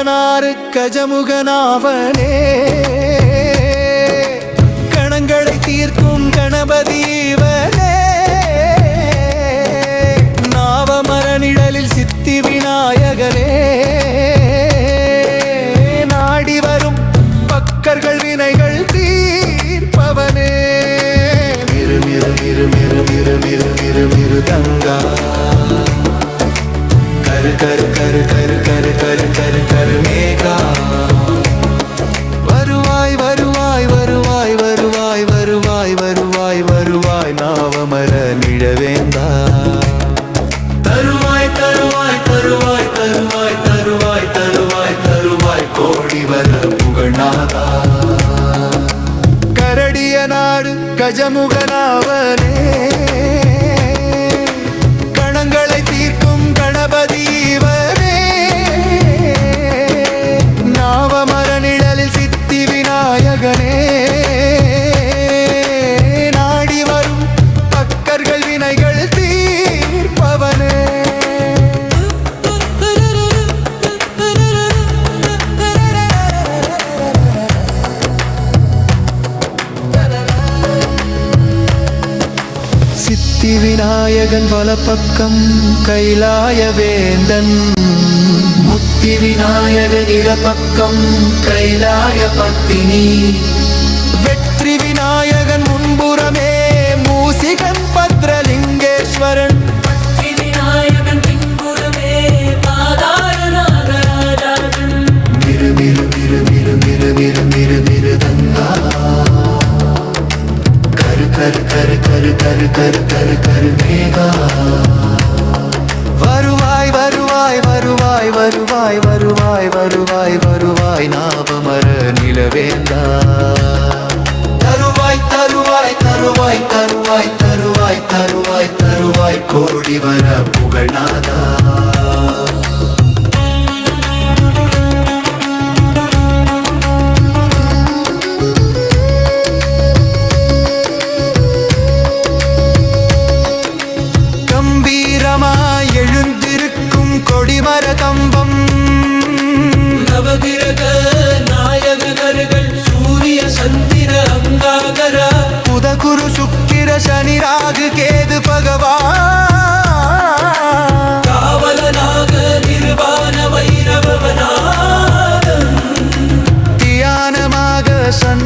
கயனாறு கஜமுகனாவனே கணங்களை தீர்க்கும் கணபதி இவனே நாவமர நிழலில் சித்தி விநாயகனே நாடி வரும் பக்கர்கள் வினைகள் தீர்ப்பவனே மிரு மிரு மிரு மிரு மிரு மிரு மிரு மிரு கங்கா கரு கரு கரு கரு கரு கரு கரு கரு மேகா வருவாய் வருவாய் வருவாய் வருவாய் வருவாய் வருவாய் வருவாய் நாவமர நிழவேந்தா தருவாய் தருவாய் தருவாய் தருவாய் தருவாய் தருவாய் தருவாய் கோடி வர கரடிய நாடு கஜமுகனாவனே சித்தி விநாயகன் வலப்பக்கம் கைலாய வேந்தன். முத்தி விநாயகன் இடப்பக்கம் கைலாய பத்தினி. கரு கரு கரு கரு கரு கரு கரு மேகா. வருவாய் வருவாய் வருவாய் வருவாய் வருவாய் வருவாய் வருவாய் நாபமர நிலவேந்தா. தருவாய் தருவாய் தருவாய் தருவாய் தருவாய் தருவாய் தருவாய் கோடி வர புகழாதா கொடிமர கம்பம் நவகிரக நாயகர்கள் சூரிய சந்திர அங்காகர. புதகுரு சுக்கிர சனி ராகு கேது பகவான் காவலனாக நிர்வாண வைரவனாதன் தியானமாக சண்டேஸ்வர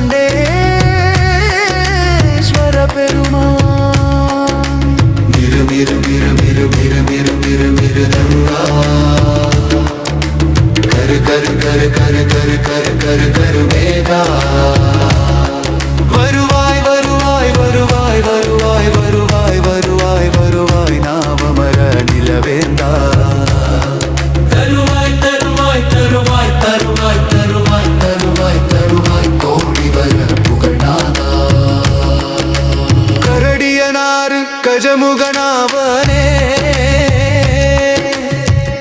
பெருமான். மிரு மிரு மிரு மிரு மிரு மிரு மிரு மிரு கரு கரு கரு கரு கரு கரு கரு வருவாய் வருவாய் வருவாய் வருவாய் வருவாய் வருவாய் வருவாய் நாவமர நிலவேந்தா. தருவாய் தருவாய் தருவாய் தருவாய் தருவாய் தருவாய் தருவாய் கோடி வர புகழ்நாதா. கரடியனாறு கஜமுகனாவனே.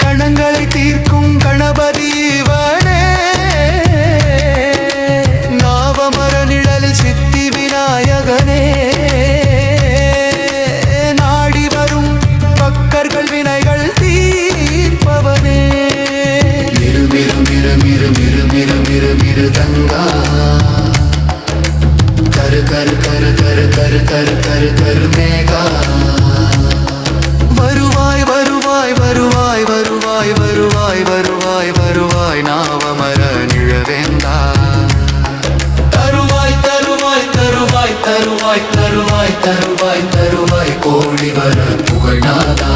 கணங்களை தீர்க்கும் கணபதி கரு கரு கரு கரு கரு கரு கரு மேகா வருவாய் வருவாய் வருவாய் வருவாய் வருவாய் வருவாய் வருவாய் நாவமர நிழவேந்தா. தருவாய் தருவாய் தருவாய் தருவாய் தருவாய் தருவாய் தருவாய் கோழி வர புகழாதா